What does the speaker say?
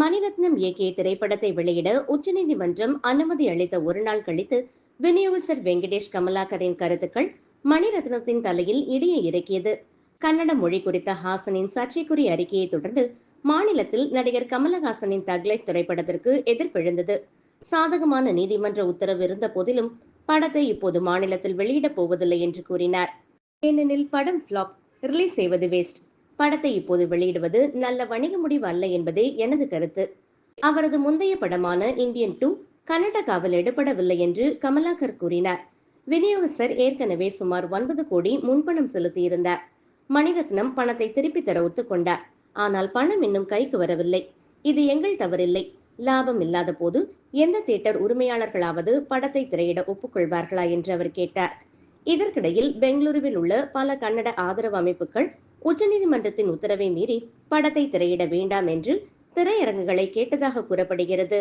மணிரத்னம் இயக்கிய திரைப்படத்தை வெளியிட உச்சநீதிமன்றம் அனுமதி அளித்த ஒரு நாள் கழித்து விநியோகஸ்தர் வெங்கடேஷ் கமலாகரின் கருத்துக்கள் மணிரத்னத்தின் தலையில் இடியை இறக்கியது. கன்னட மொழி குறித்த ஹாசனின் சர்ச்சைக்குரிய அறிக்கையை தொடர்ந்து மாநிலத்தில் நடிகர் கமலஹாசனின் தக்லைஃப் திரைப்படத்திற்கு எதிர்ப்பெழுந்தது. சாதகமான நீதிமன்ற உத்தரவு இருந்த போதிலும் படத்தை இப்போது மாநிலத்தில் வெளியிடப் போவதில்லை என்று கூறினார். ஏனெனில் படம் ஃப்ளாப் ரிலீஸ் செய்வது வேஸ்ட். படத்தை இப்போது வெளியிடுவது நல்ல வணிக முடிவு அல்ல என்பதே எனது கருத்து. அவரது முந்தைய படமான இந்தியன் டூ கர்நாடகாவில் எடுபடவில்லை என்று கமலாகர் கூறினார். விநியோகஸ்தர் ஏற்கனவே சுமார் ஒன்பது கோடி முன்பணம் செலுத்தியிருந்தார். மணிரத்னம் பணத்தை திருப்பித் தர ஒத்துக்கொண்டார். ஆனால் பணம் இன்னும் கைக்கு வரவில்லை. இது எங்கள் தவறில்லை. லாபம் இல்லாத போது எந்த தியேட்டர் உரிமையாளர்களாவது படத்தை திரையிட ஒப்புக்கொள்வார்களா என்று அவர் கேட்டார். இதற்கிடையில் பெங்களூருவில் உள்ள பல கன்னட ஆதரவு அமைப்புகள் உச்சநீதிமன்றத்தின் உத்தரவை மீறி படத்தை திரையிட வேண்டாம் என்று திரையரங்குகளை கேட்டதாக கூறப்படுகிறது.